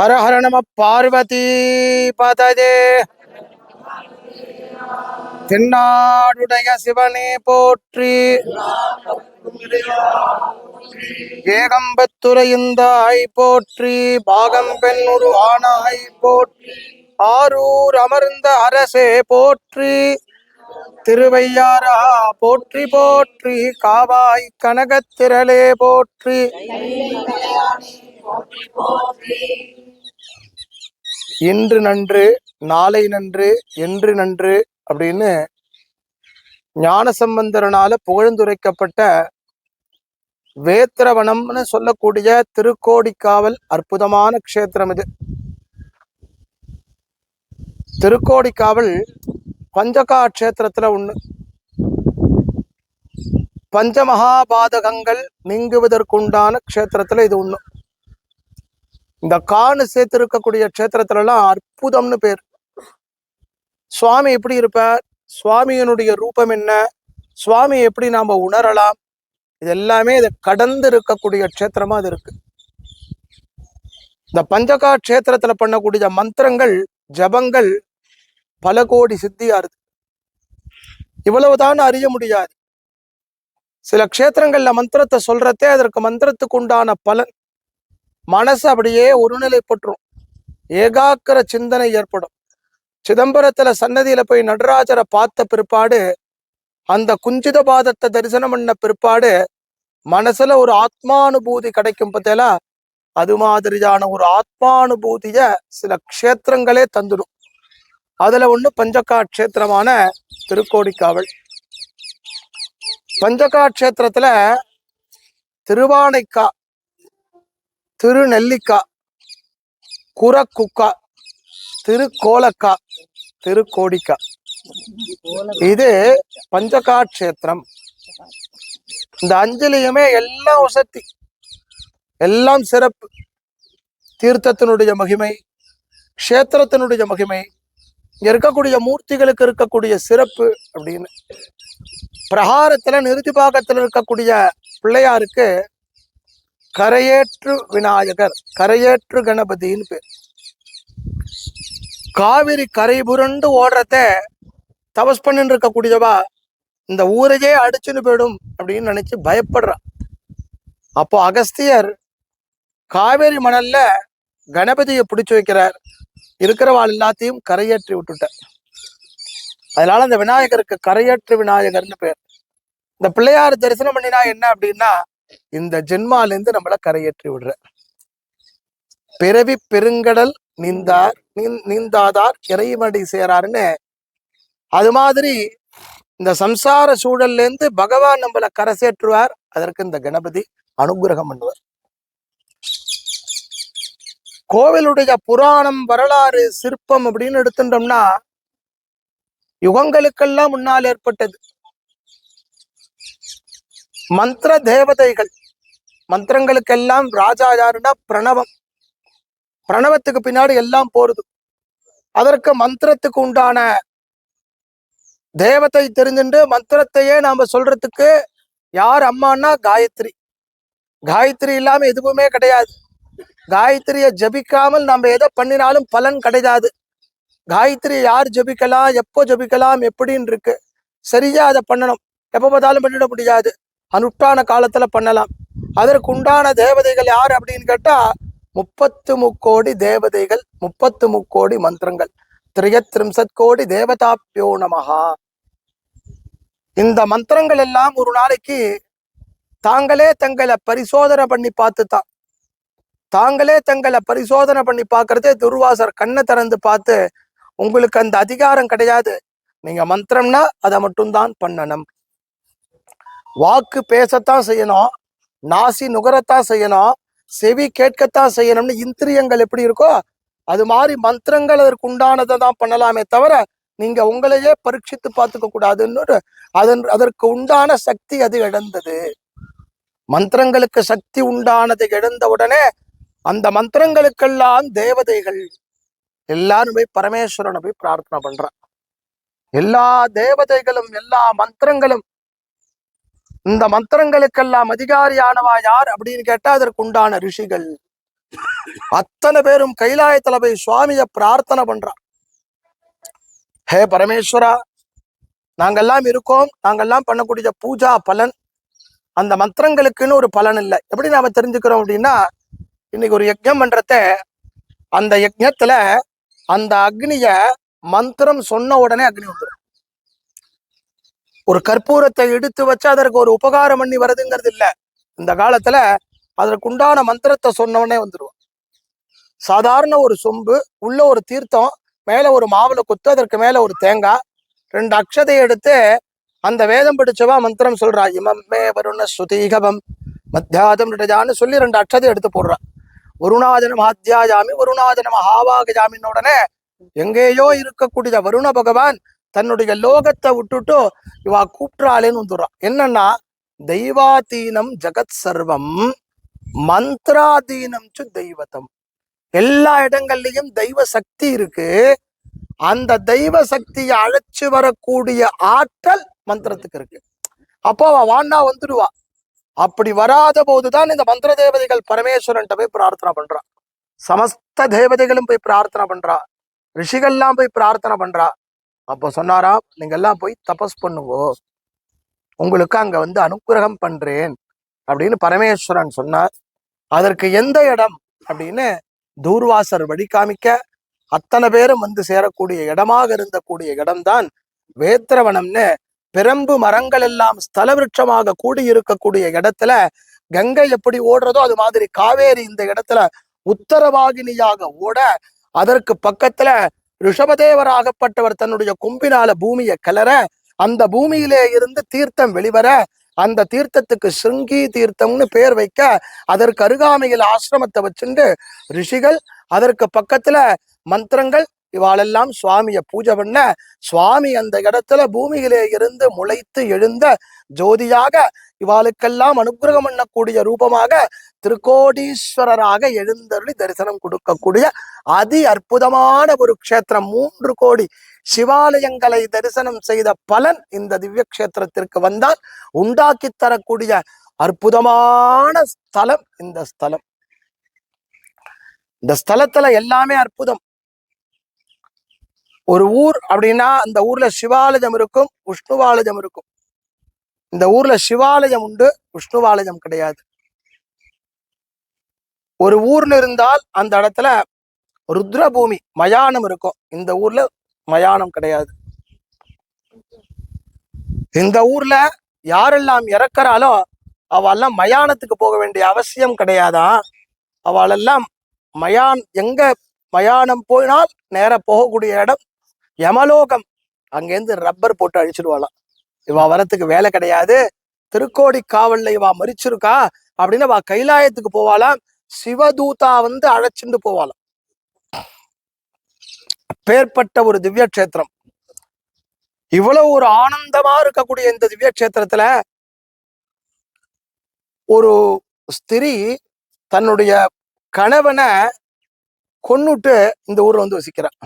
ஹர ஹர நம பார்வதி பததே. தென்னாடுடைய சிவனே போற்றி. ஏகம்பத்துரையுந்தாய் போற்றி. பாகம் பெண்ணுரு ஆனாய் போற்றி. ஆரூர் அமர்ந்த அரசே போற்றி. திருவையாரா போற்றி போற்றி. காவாய் கனகத்திரளே போற்றி. இன்று நன்று நாளை நன்று என்று நன்று அப்படின்னு ஞானசம்பந்தரனால புகழ்ந்துரைக்கப்பட்ட வேத்திரவனம்னு சொல்லக்கூடிய திருக்கோடிக்காவல் அற்புதமான க்ஷேத்திரம் இது. திருக்கோடிக்காவல் பஞ்சகா க்ஷேத்திரத்துல ஒண்ணு பஞ்சமகாபாதகங்கள் நீங்குவதற்குண்டான க்ஷேத்திரத்துல இது ஒண்ணு. இந்த கான்னு சேர்த்து இருக்கக்கூடிய க்ஷேத்திரத்துல எல்லாம் அற்புதம்னு பேர். சுவாமி எப்படி இருப்பார்? சுவாமியினுடைய ரூபம் என்ன? சுவாமி எப்படி நாம உணரலாம்? இது எல்லாமே இதை கடந்து இருக்கக்கூடிய க்ஷேத்திரமா அது இருக்கு. இந்த பஞ்சகா க்ஷேத்திரத்துல பண்ணக்கூடிய மந்திரங்கள் ஜபங்கள் பல கோடி சித்தியாருது இவ்வளவுதான் அறிய முடியாது. சில க்ஷேத்திரங்கள்ல மந்திரத்தை சொல்றதே அதற்கு மந்திரத்துக்கு உண்டான பலன். மனசு அப்படியே ஒருநிலைப்பட்டுரும். ஏகாக்கிர சிந்தனை ஏற்படும். சிதம்பரத்துல சன்னதியில போய் நடராஜரை பார்த்த பிற்பாடு அந்த குஞ்சித பாதத்தை தரிசனம் பண்ண பிற்பாடு மனசுல ஒரு ஆத்மானுபூதி கிடைக்கும் பார்த்தேலா அது மாதிரியான ஒரு ஆத்மானுபூதிய சில க்ஷேத்திரங்களே தந்துடும். அதுல ஒண்ணு பஞ்சக்கா க்ஷேத்திரமான திருக்கோடிக்காவல். பஞ்சகா க்ஷேத்திரத்துல திருவானைக்கா திருநெல்லிக்கா குரக்குக்கா திருக்கோலக்கா திருக்கோடிக்கா. இது பஞ்சகா க்ஷேத்திரம் இந்த அஞ்சலியுமே எல்லாம் வசதி. எல்லாம் சிறப்பு. தீர்த்தத்தினுடைய மகிமை க்ஷேத்திரத்தினுடைய மகிமை இங்க இருக்கக்கூடிய மூர்த்திகளுக்கு இருக்கக்கூடிய சிறப்பு அப்படின்னு. பிரகாரத்துல நிறுத்தி பாகத்துல இருக்கக்கூடிய பிள்ளையாருக்கு கரையேற்று விநாயகர் கரையேற்று கணபதின்னு பேர். காவிரி கரை புரண்டு ஓடுறத தபஸ் பண்ணிட்டு இருக்கக்கூடியவா இந்த ஊரையே அடிச்சுன்னு போயிடும் அப்படின்னு நினைச்சு பயப்படுறான். அப்போ அகஸ்தியர் காவேரி மணல்ல கணபதியை பிடிச்சி வைக்கிறார். இருக்கிறவாள் எல்லாத்தையும் கரையேற்றி விட்டுட்டார். அதனால அந்த விநாயகருக்கு கரையேற்று விநாயகர்னு பேர். இந்த பிள்ளையார் தரிசனம் பண்ணினா என்ன அப்படின்னா இந்த ஜென்மால இருந்து நம்மள கரையேற்றி விடுற. பிறவி பெருங்கடல் நீந்தார் நீந்தாதார் இறைவடி சேராருன்னு. அது மாதிரி இந்த சம்சார சூழல்ல இருந்து பகவான் நம்மள கரை சேற்றுவார் அதற்கு இந்த கணபதி அனுகிரகம் பண்ணுவார். கோவிலுடைய புராணம் வரலாறு சிற்பம் அப்படின்னு எடுத்துட்டோம்னா யுகங்களுக்கெல்லாம் முன்னால் ஏற்பட்டது. மந்திர தேவதைகள் மந்திரங்களுக்கெல்லாம் ராஜா யாருன்னா பிரணவம். பிரணவத்துக்கு பின்னாடி எல்லாம் போறது. அதற்கு மந்திரத்துக்கு உண்டான தேவதை தெரிஞ்சுண்டு மந்திரத்தையே நாம சொல்றதுக்கு யார் அம்மான்னா காயத்ரி. காயத்ரி இல்லாம எதுவுமே கிடையாது. காயத்ரியை ஜபிக்காமல் நம்ம எதை பண்ணினாலும் பலன் கிடையாது. காயத்ரி யார் ஜபிக்கலாம் எப்போ ஜபிக்கலாம் எப்படின்னு இருக்கு. சரியா அதை பண்ணணும். எப்ப பார்த்தாலும் பண்ணிட முடியாது. அனுட்டான காலத்துல பண்ணலாம். அதற்கு உண்டான தேவதைகள் யார் அப்படின்னு கேட்டா முப்பத்து முக்கோடி தேவதைகள் முப்பத்து முக்கோடி மந்திரங்கள். திரியத்ரிம்சத் கோடி தேவதாப்பியோ நமகா இந்த மந்திரங்கள் எல்லாம் ஒரு நாளைக்கு தாங்களே தங்களை பரிசோதனை பண்ணி பார்த்துத்தான் தாங்களே தங்களை பரிசோதனை பண்ணி பார்க்கறதே துர்வாசர் கண்ணை திறந்து பார்த்து உங்களுக்கு அந்த அதிகாரம் கிடையாது. நீங்க மந்திரம்னா அதை மட்டும்தான் பண்ணணும். வாக்கு பேசத்தான் செய்யணும் நாசி நுகரத்தான் செய்யணும் செவி கேட்கத்தான் செய்யணும்னு இந்திரியங்கள் எப்படி இருக்கோ அது மாதிரி மந்திரங்கள் அதற்கு உண்டானதை தான் பண்ணலாமே தவிர நீங்க உங்களையே பரீட்சித்து பார்த்துக்க கூடாதுன்னு அதன் அதற்கு உண்டான சக்தி அது இழந்தது. மந்திரங்களுக்கு சக்தி உண்டானதை இழந்த உடனே அந்த மந்திரங்களுக்கெல்லாம் தேவதைகள் எல்லாரும் போய் பரமேஸ்வரனை போய் பிரார்த்தனை பண்றான். எல்லா தேவதைகளும் எல்லா மந்திரங்களும் இந்த மந்திரங்களுக்கெல்லாம் அதிகாரியானவா யார் அப்படின்னு கேட்டா அதற்கு உண்டான ரிஷிகள். அத்தனை பேரும் கைலாயத்துல போய் சுவாமிய பிரார்த்தனை பண்றா. ஹே பரமேஸ்வரா நாங்கெல்லாம் இருக்கோம். நாங்கெல்லாம் பண்ணக்கூடிய பூஜா பலன். அந்த மந்திரங்களுக்குன்னு ஒரு பலன் இல்லை. எப்படி நாம தெரிஞ்சுக்கிறோம் அப்படின்னா இன்னைக்கு ஒரு யஜ்யம் பண்றத அந்த யஜ்யத்துல அந்த அக்னிய மந்திரம் சொன்ன உடனே அக்னி வந்துடும் ஒரு கற்பூரத்தை எடுத்து வச்சு அதற்கு ஒரு உபகாரம் பண்ணி வருதுங்கிறது இல்ல. இந்த காலத்துல அதற்கு உண்டான மந்திரத்தை சொன்ன உடனே சாதாரண ஒரு சொம்பு உள்ள ஒரு தீர்த்தம் மேல ஒரு மாவுளை குத்து அதற்கு மேல ஒரு தேங்காய் ரெண்டு அக்ஷதையை எடுத்து அந்த வேதம் பிடிச்சவா மந்திரம் சொல்றா இமம் மே வருண ஸ்ருதீகபம் மத்தியாதம் ரிடஜான்னு சொல்லி ரெண்டு அக்ஷதை எடுத்து போடுறா. வருணாதன ஆத்தியாஜாமி வருணாதன ஆவாகஜாமின்னு உடனே எங்கேயோ இருக்கக்கூடிய வருண பகவான் தன்னுடைய லோகத்தை விட்டுட்டு இவா கூப்பிட்றாளேன்னு வந்துடுறான். என்னன்னா தெய்வாதீனம் ஜெகத் சர்வம் மந்திராதீனம் சு தெய்வத்தம் எல்லா இடங்கள்லயும் தெய்வ சக்தி இருக்கு. அந்த தெய்வ சக்தியை அழைச்சு வரக்கூடிய ஆற்றல் மந்திரத்துக்கு இருக்கு. அப்போ அவ வாண்டா வந்துடுவா. அப்படி வராத போதுதான் இந்த மந்திர தேவதைகள் பரமேஸ்வரன்ட்ட போய் பிரார்த்தனை பண்றா. சமஸ்த தேவதைகளும் போய் பிரார்த்தனை பண்றா. ரிஷிகள்லாம் போய் பிரார்த்தனை பண்றா. அப்போ சொன்னாராம் நீங்க எல்லாம் போய் தபஸ் பண்ணுவோ உங்களுக்கு அங்க வந்து அனுக்கிரகம் பண்றேன். அப்படின்னு பரமேஸ்வரன் சொன்னார். அதற்கு எந்த இடம்? அப்படின்னு தூர்வாசர் வழி காமிக்க அத்தனை பேரும் வந்து சேரக்கூடிய இடமாக இருந்தக்கூடிய இடம்தான் வேத்திரவனம்னு பிரம்பு மரங்கள் எல்லாம் ஸ்தல விருட்சமாக கூடி இருக்கக்கூடிய இடத்துல கங்கை எப்படி ஓடுறதோ அது மாதிரி காவேரி இந்த இடத்துல உத்தரவாகினியாக ஓட அதற்கு பக்கத்துல ரிஷபதேவராகப்பட்டவர் தன்னுடைய கொம்பினால பூமியை கலர அந்த பூமியிலே இருந்து தீர்த்தம் வெளிவர அந்த தீர்த்தத்துக்கு சிருங்கி தீர்த்தம்னு பேர் வைக்க அதற்கு அருகாமையில் ஆசிரமத்தை வச்சுண்டு ரிஷிகள் அதற்கு பக்கத்துல மந்திரங்கள் இவாளெல்லாம் சுவாமியை பூஜை பண்ண சுவாமி அந்த இடத்துல பூமியிலே இருந்து முளைத்து எழுந்த ஜோதியாக இவாளுக்கெல்லாம் அனுகிரகம் பண்ணக்கூடிய ரூபமாக திருக்கோடீஸ்வரராக எழுந்தருளி தரிசனம் கொடுக்கக்கூடிய அதி அற்புதமான ஒரு க்ஷேத்திரம். மூன்று கோடி சிவாலயங்களை தரிசனம் செய்த பலன் இந்த திவ்ய கஷேத்திரத்திற்கு வந்தால் உண்டாக்கி தரக்கூடிய அற்புதமான ஸ்தலம் இந்த ஸ்தலம். இந்த ஸ்தலத்துல எல்லாமே அற்புதம். ஒரு ஊர் அப்படின்னா அந்த ஊர்ல சிவாலஜம் இருக்கும் உஷ்ணுவாலஜம் இருக்கும். இந்த ஊர்ல சிவாலயம் உண்டு விஷ்ணுவாலயம் கிடையாது. ஒரு ஊர்ல இருந்தால் அந்த இடத்துல ருத்ரபூமி மயானம் இருக்கும். இந்த ஊர்ல மயானம் கிடையாது. இந்த ஊர்ல யாரெல்லாம் இறக்குறாலோ அவெல்லாம் மயானத்துக்கு போக வேண்டிய அவசியம் கிடையாதான் அவளெல்லாம் மயான் எங்க மயானம் போயினால் நேர போகக்கூடிய இடம் யமலோகம். அங்கேருந்து ரப்பர் போட்டு அழிச்சிடுவாளாம். இவா வரத்துக்கு வேலை கிடையாது. திருக்கோடி காவல்ல இவா மறிச்சிருக்கா அப்படின்னு அவ கைலாயத்துக்கு போவாளாம். சிவதூதா வந்து அழைச்சிட்டு போவாளாம். பேர்பட்ட ஒரு திவ்ய கஷேத்திரம் இவ்வளவு ஒரு ஆனந்தமா இருக்கக்கூடிய இந்த திவ்ய கஷேத்திரத்துல ஒரு ஸ்திரீ தன்னுடைய கணவனை கொன்னுட்டு இந்த ஊர்ல வந்து வசிக்கிறான்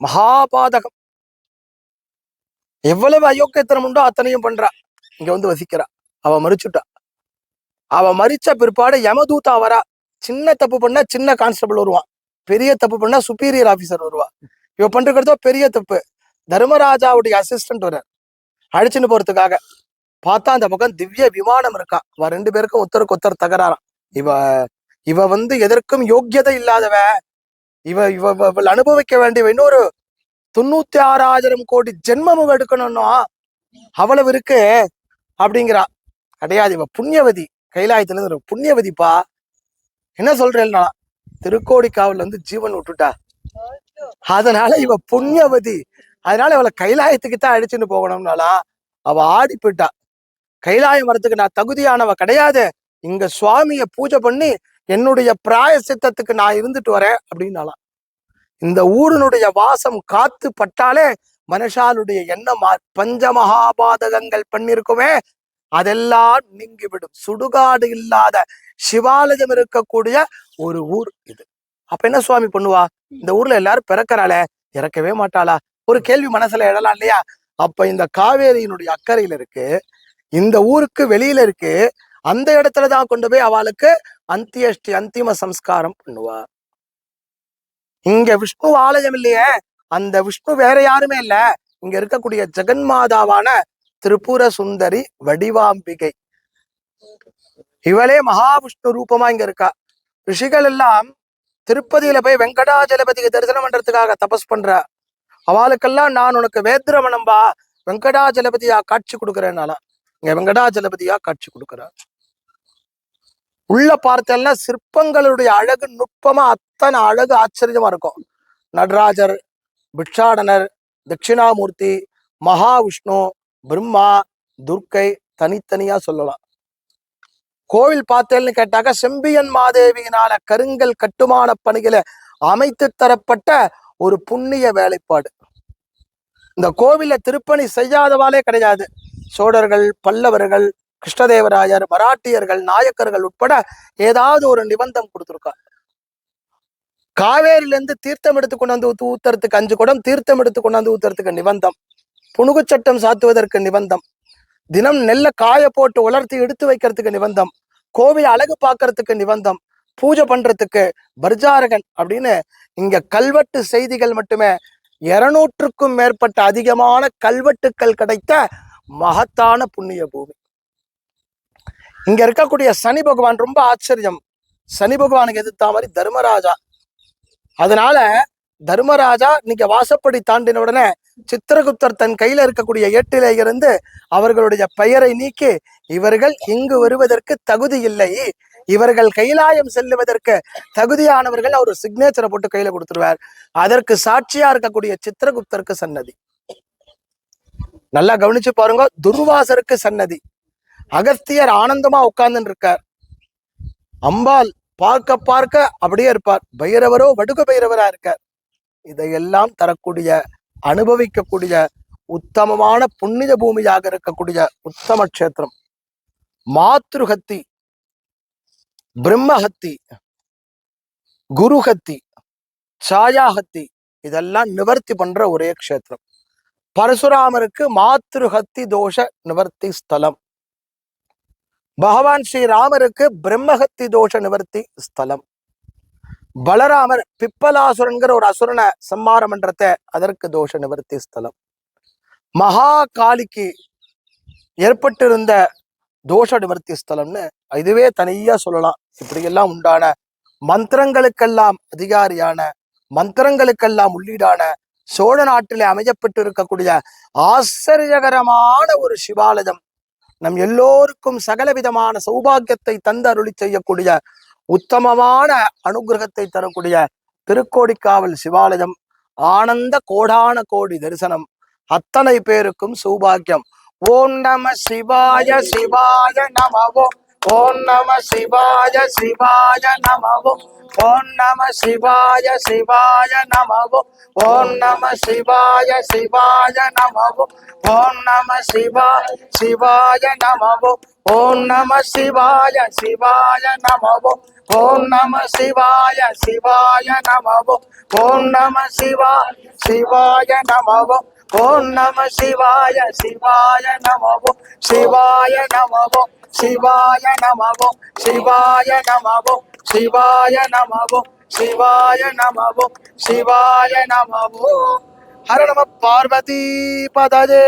மகாபாதகம். எவ்வளவு அயோக்கியத்தனம் உண்டோ அத்தனையும் பண்றா. இங்க வந்து வசிக்கிறா. அவ மறிச்சுட்டா அவ மறிச்ச பிற்பாடு யமதூதா வரா. சின்ன தப்பு பண்ணா சின்ன கான்ஸ்டபிள் வருவான். பெரிய தப்பு பண்ணா சுப்பீரியர் ஆபீசர் வருவா. இவ பண்றதோ பெரிய தப்பு. தர்மராஜாவுடைய அசிஸ்டன்ட் வர அழிச்சுன்னு போறதுக்காக. பார்த்தா அந்த பக்கம் திவ்ய விமானம் இருக்கா. அவ ரெண்டு பேருக்கும் ஒருத்தருக்கு ஒருத்தர் தகராறாம். இவ இவ வந்து எதற்கும் யோக்கியதை இல்லாதவ. இவ இவ இவ- இவள் அனுபவிக்க வேண்டிய இன்னொரு தொண்ணூத்தி ஆறாயிரம் கோடி ஜென்மமும் எடுக்கணும்னா அவ்வளவு இருக்கு அப்படிங்கிறா. கிடையாது இவ புண்ணியவதி கைலாயத்துல இருந்து புண்ணியவதிப்பா. என்ன சொல்றேன்னா திருக்கோடிக்காவல்ல வந்து ஜீவன் விட்டுட்டா. அதனால இவ புண்ணியவதி. அதனால இவளை கைலாயத்துக்கு தான் அடிச்சுன்னு போகணும்னாலா அவ ஆடி போயிட்டா கைலாயம் வரத்துக்கு நான் தகுதியானவ கிடையாது. இங்க சுவாமிய பூஜை பண்ணி என்னுடைய பிராய சித்தத்துக்கு நான் இருந்துட்டு வரேன் அப்படின்னாலாம் இந்த ஊரினுடைய வாசம் காத்து பட்டாலே மனுஷாலுடைய எண்ணம் பஞ்சமகாபாதகங்கள் பண்ணிருக்குமே. அதெல்லாம் நீங்கிவிடும். சுடுகாடு இல்லாத சிவாலயம் இருக்கக்கூடிய ஒரு ஊர் இது. அப்ப என்ன சுவாமி பண்ணுவா? இந்த ஊர்ல எல்லாரும் பிறக்கிறாளே இறக்கவே மாட்டாளா? ஒரு கேள்வி மனசுல எழலாம் இல்லையா? அப்ப இந்த காவேரியினுடைய அக்கறையில இருக்கு இந்த ஊருக்கு வெளியில இருக்கு அந்த இடத்துல தான் கொண்டு போய் அவளுக்கு அந்தியஷ்டி அந்திம சம்ஸ்காரம் பண்ணுவா. இங்க விஷ்ணு ஆலயம் இல்லையே. அந்த விஷ்ணு வேற யாருமே இல்ல. இங்க இருக்கக்கூடிய ஜெகன்மாதாவான திரிபுர சுந்தரி வடிவாம்பிகை. இவளே மகாவிஷ்ணு ரூபமா இங்க இருக்கா. ரிஷிகள் எல்லாம் திருப்பதியில போய் வெங்கடாஜலபதிக்கு தரிசனம் பண்றதுக்காக தபஸ் பண்ற. அவளுக்கெல்லாம் நான் உனக்கு வேத்ரமணம்பா வெங்கடாஜலபதியா காட்சி கொடுக்கறேனால இங்க வெங்கடாஜலபதியா காட்சி கொடுக்கறா உள்ள பார்த்தேன்னா சிற்பங்களுடைய அழகு நுட்பமா அத்தனை அழகு ஆச்சரியமா இருக்கும். நடராஜர் பிக்ஷாடனர் தட்சிணாமூர்த்தி மகாவிஷ்ணு பிரம்மா துர்க்கை தனித்தனியா சொல்லலாம். கோவில் பார்த்தேன்னு கேட்டாக்க செம்பியன் மாதேவியினால கருங்கல் கட்டுமான பணிகளை அமைத்து தரப்பட்ட ஒரு புண்ணிய வேலைப்பாடு. இந்த கோவில திருப்பணி செய்யாதவாலே கிடையாது. சோழர்கள் பல்லவர்கள் கிருஷ்ணதேவராயர் மராட்டியர்கள் நாயக்கர்கள் உட்பட ஏதாவது ஒரு நிபந்தம் கொடுத்துருக்கா காவேரியிலேருந்து தீர்த்தம் எடுத்து கொண்டாந்து ஊத்து ஊத்துறதுக்கு அஞ்சு குடம் தீர்த்தம் எடுத்து கொண்டாந்து ஊத்துறதுக்கு நிபந்தம். புனுகு சட்டம் சாத்துவதற்கு நிபந்தம். தினம் நெல்லை காய போட்டு உலர்த்தி எடுத்து வைக்கிறதுக்கு நிபந்தம். கோவில் அழகு பார்க்கறதுக்கு நிபந்தம். பூஜை பண்றதுக்கு பர்ஜாரகன் அப்படின்னு இங்க கல்வெட்டு செய்திகள் மட்டுமே இருநூற்றுக்கும் மேற்பட்ட அதிகமான கல்வெட்டுக்கள் கிடைத்த மகத்தான புண்ணிய பூமி. இங்க இருக்கக்கூடிய சனி பகவான் ரொம்ப ஆச்சரியம். சனி பகவானுக்கு எதிர்த்த மாதிரி தர்மராஜா. அதனால தர்மராஜா நீங்க வாசப்படி தாண்டின உடனே சித்திரகுப்தர் தன் கையில இருக்கக்கூடிய ஏட்டிலே இருந்து அவர்களுடைய பெயரை நீக்கி இவர்கள் இங்கு வருவதற்கு தகுதி இல்லை. இவர்கள் கைலாயம் செல்லுவதற்கு தகுதியானவர்கள் அவர் சிக்னேச்சரை போட்டு கையில கொடுத்துருவார். அதற்கு சாட்சியா இருக்கக்கூடிய சித்திரகுப்தருக்கு சன்னதி. நல்லா கவனிச்சு பாருங்க துர்வாசருக்கு சன்னதி. அகஸ்தியர் ஆனந்தமா உட்கார்ந்துன்னு இருக்கார் அம்பாள் பார்க்க பார்க்க அப்படியே இருப்பார். பைரவரோ வடுக பைரவரா இருக்கார். இதையெல்லாம் தரக்கூடிய அனுபவிக்கக்கூடிய உத்தமமான புண்ணிய பூமியாக இருக்கக்கூடிய உத்தம கஷேத்திரம். மாத்ருஹத்தி பிரம்மஹத்தி குருஹத்தி சாயாஹத்தி இதெல்லாம் நிவர்த்தி பண்ற ஒரே க்ஷேத்திரம். பரசுராமருக்கு மாத்ருஹத்தி தோஷ நிவர்த்தி ஸ்தலம். பகவான் ஸ்ரீராமருக்கு பிரம்மஹத்தி தோஷ நிவர்த்தி ஸ்தலம். பலராமர் பிப்பலாசுரன்கிற ஒரு அசுரனை சம்மாரம் பண்றத அதற்கு தோஷ நிவர்த்தி ஸ்தலம். மகா காளிக்கு ஏற்பட்டிருந்த தோஷ நிவர்த்தி ஸ்தலம்னு இதுவே தனியா சொல்லலாம். இப்படியெல்லாம் உண்டான மந்திரங்களுக்கெல்லாம் அதிகாரியான மந்திரங்களுக்கெல்லாம் உள்ளீடான சோழ நாட்டிலே அமையப்பட்டு இருக்கக்கூடிய ஆச்சரியகரமான ஒரு சிவாலயம் நம் எல்லோருக்கும் சகலவிதமான சௌபாகியத்தை தந்து அருளி செய்யக்கூடிய உத்தமமான அனுகிரகத்தை தரக்கூடிய திருக்கோடிக்காவல் சிவாலயம் ஆனந்த கோடான கோடி தரிசனம். அத்தனை பேருக்கும் சௌபாகியம். ஓம் நம சிவாய சிவாய நமவோ ஓம் நம சிவாய சிவாய நமவோ ஓம் நம சிவாய சிவாய நமவோ ஓம் நம சிவாய சிவாய நமவோ ஓம் நம சிவா சிவாய நமவோ ஓம் நம சிவாய சிவாய நமவோ ஓம் நம சிவாய சிவாய நமவோ ஓம் நம சிவா சிவாய நமவோ ஓம் நம சிவாய சிவாய நமவோ சிவாய நமவோ சிவாய நமவோ சிவாய நமவோ சிவாய நமவோ சிவாய நமவோ சிவாய நமவோ ஹர நம பார்வதி பதஜே